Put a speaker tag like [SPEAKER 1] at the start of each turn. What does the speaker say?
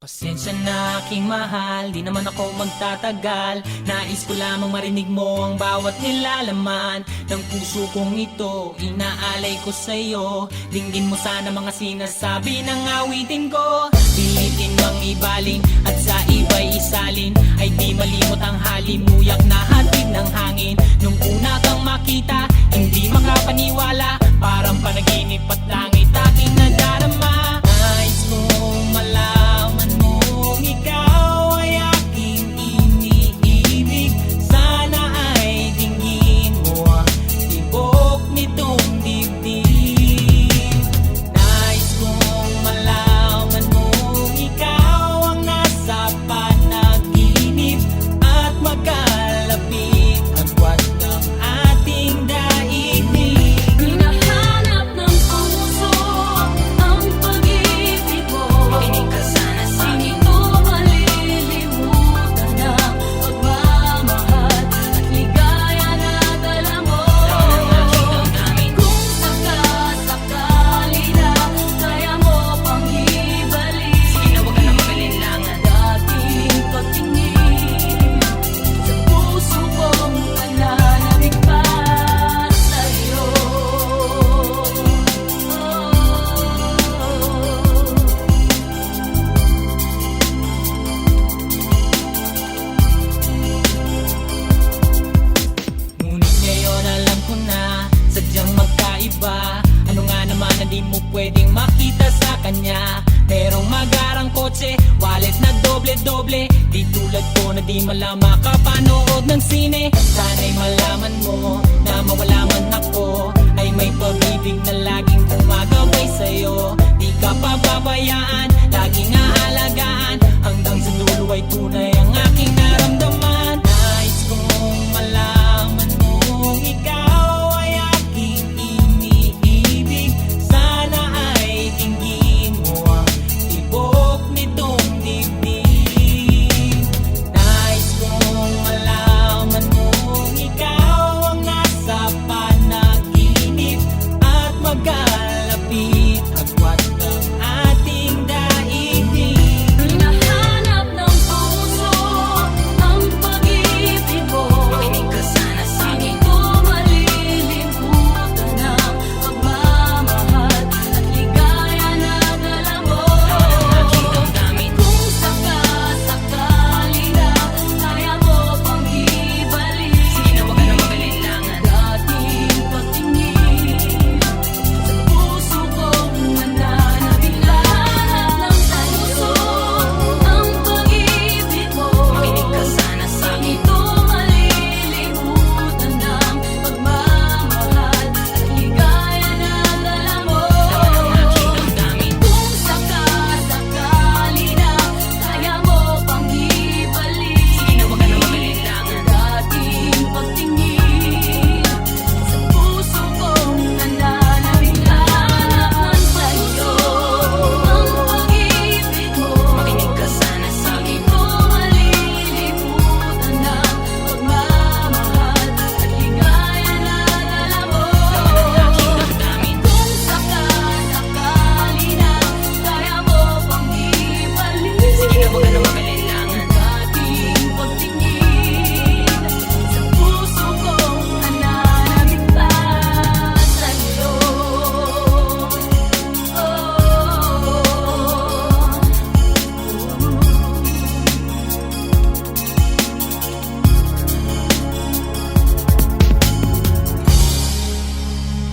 [SPEAKER 1] Pasensya na aking mahal, di naman ako magtatagal. Nais ko lamang marinig mo ang bawat nilalaman Ng puso kong ito, inaalay ko sa'yo. Dinggin mo sana mga sinasabi ng awitin ko. Pilitin mang ibaling at sa iba'y isalin. Ay di malimot ang halimuyak na hatid ng hangin di mo pwedeng makita sa kanya. Merong magarang kotse Wallet na doble-doble. Di tulad ko na di mala makapanood ng sine. Sana'y malaman mo Na mawala man ako. Ay may pag-ibig na laging gumagabay sa'yo. Di ka pababayaan